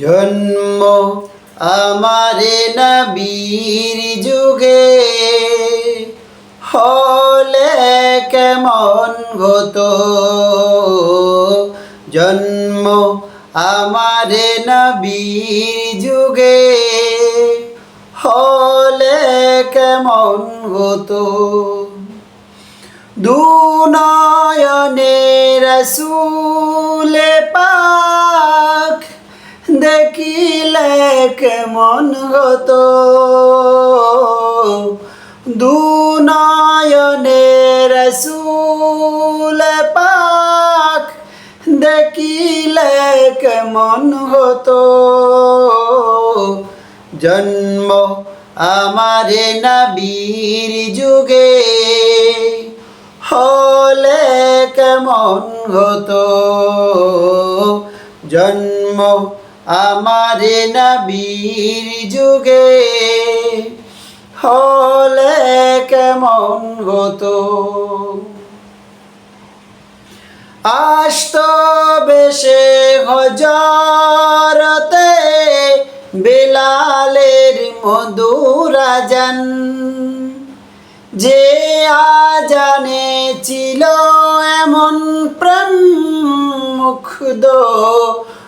জন্ম আমারে নবীর যুগে। হলে কেমন হতো? জন্ম আমারে নবীর যুগে। হলে কেমন হতো? দুনয়নে রসুলে পাক দেখিলে কেমন হতো দুনয়নে রসুলে পাক দেখিলে কেমন হতো জন্ম আমারে নবীর যুগে হলে কেমন হতো জন্ম আমারে নবীর যুগে হলে কেমন হতো? আস্ত বেশে হজরতে বেলালের মধুরাজান যে আজানে ছিল এমন প্রেম মুগ্ধ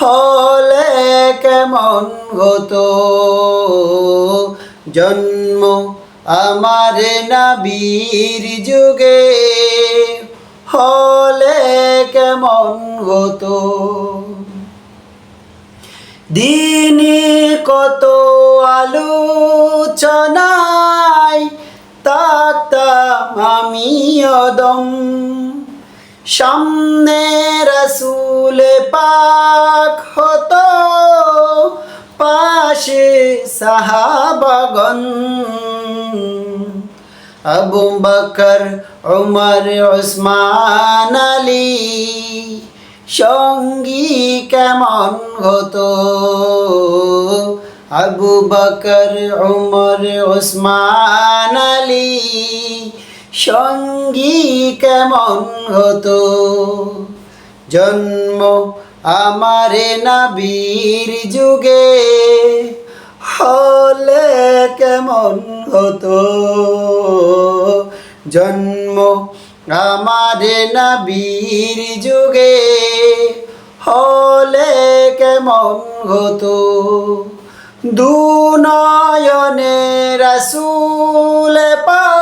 হলে কেমন হতো? জন্ম আমারে নবীর যুগে। হলে কেমন হতো? দিনে কত আলোচনায় তাকতাম আমি অদম সামনে রসুল পাক হতো, পাশে সাহাবাগন আবু বকর, উমর ওসমান আলী সঙ্গী কেমন হতো? আবু বকর, উমর ওসমান আলী সঙ্গী কেমন হতো? জন্ম আমারে নবীর যুগে হলে কেমন হতো? জন্ম আমারে নবীর যুগে হলে কেমন হতো? দুনয়নে রসুল পাক